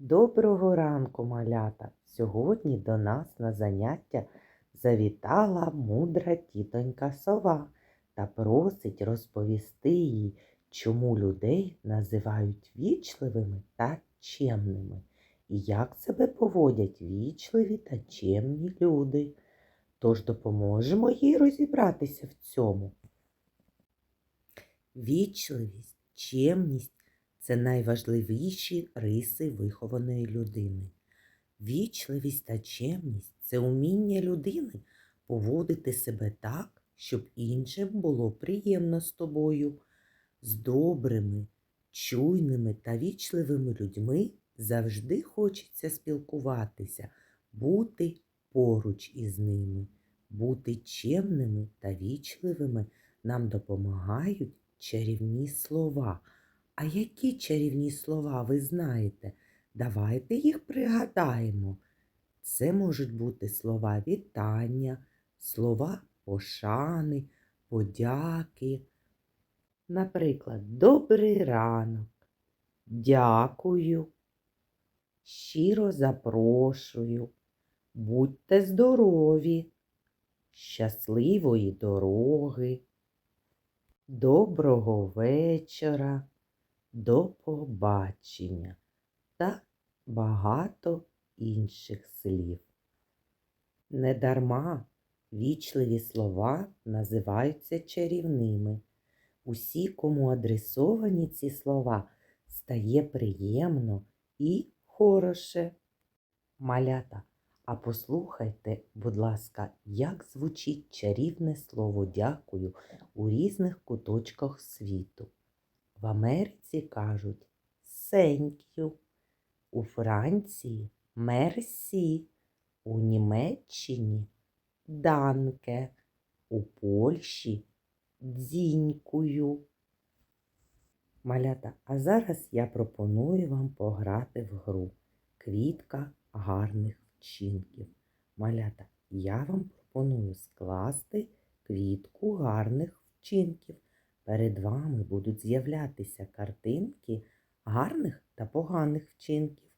Доброго ранку, малята! Сьогодні до нас на заняття завітала мудра тітонька сова та просить розповісти їй, чому людей називають вічливими та чемними, і як себе поводять вічливі та чемні люди. Тож допоможемо їй розібратися в цьому. Вічливість, чемність це найважливіші риси вихованої людини. Вічливість та чемність це уміння людини поводити себе так, щоб іншим було приємно з тобою. З добрими, чуйними та вічливими людьми завжди хочеться спілкуватися, бути поруч із ними, бути чемними та вічливими нам допомагають чарівні слова. А які чарівні слова ви знаєте? Давайте їх пригадаємо. Це можуть бути слова вітання, слова пошани, подяки. Наприклад, добрий ранок, дякую, щиро запрошую, будьте здорові, щасливої дороги, доброго вечора до побачення та багато інших слів. Недарма вічливі слова називаються чарівними. Усі, кому адресовані ці слова, стає приємно і хороше. Малята, а послухайте, будь ласка, як звучить чарівне слово дякую у різних куточках світу. В Америці кажуть «thank you», у Франції мерсі, у Німеччині данке, у Польщі дзінькую. Малята, а зараз я пропоную вам пограти в гру Квітка гарних вчинків. Малята, я вам пропоную скласти квітку гарних вчинків. Перед вами будуть з'являтися картинки гарних та поганих вчинків,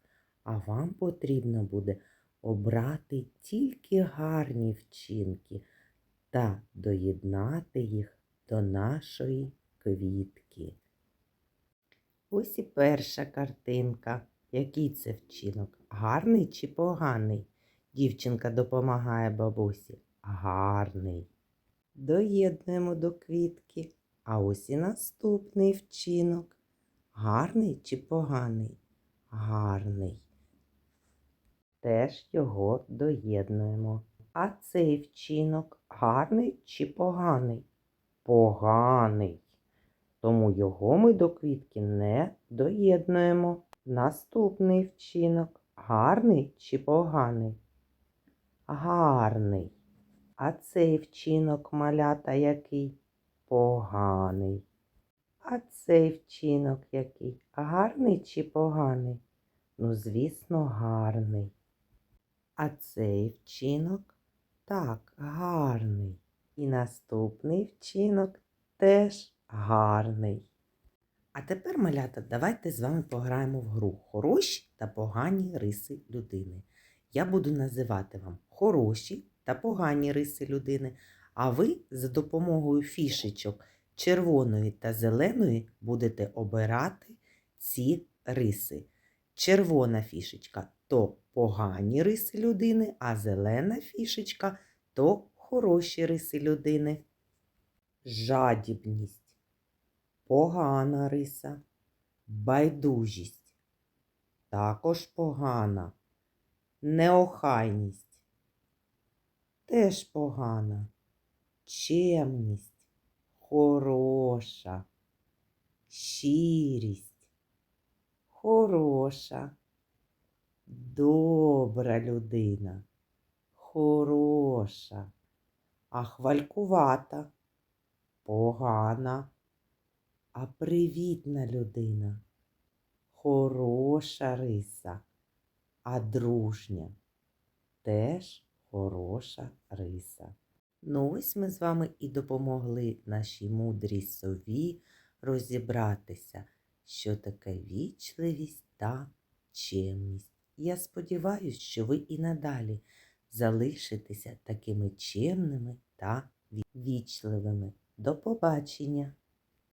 а вам потрібно буде обрати тільки гарні вчинки та доєднати їх до нашої квітки. Ось і перша картинка. Який це вчинок? Гарний чи поганий? Дівчинка допомагає бабусі. Гарний. Доєднуємо до квітки. А ось і наступний вчинок. Гарний чи поганий? Гарний. Теж його доєднуємо. А цей вчинок гарний чи поганий? Поганий. Тому його ми до квітки не доєднуємо. Наступний вчинок. Гарний чи поганий? Гарний. А цей вчинок малята який? Поганий. А цей вчинок який? Гарний чи поганий? Ну, звісно, гарний. А цей вчинок так, гарний. І наступний вчинок теж гарний. А тепер, малята, давайте з вами пограємо в гру хороші та погані риси людини. Я буду називати вам хороші та погані риси людини, а ви за допомогою фішечок червоної та зеленої будете обирати ці риси. Червона фішечка то погані риси людини, а зелена фішечка то хороші риси людини. Жадібність погана риса, байдужість, також погана, неохайність, теж погана, чемність, хороша, щирість, хороша, добра людина, хороша, а хвалькувата, погана а привітна людина, хороша риса, а дружня теж хороша риса. Ну ось ми з вами і допомогли нашій мудрій сові розібратися, що таке вічливість та чемність. Я сподіваюся, що ви і надалі залишитеся такими чемними та вічливими. До побачення!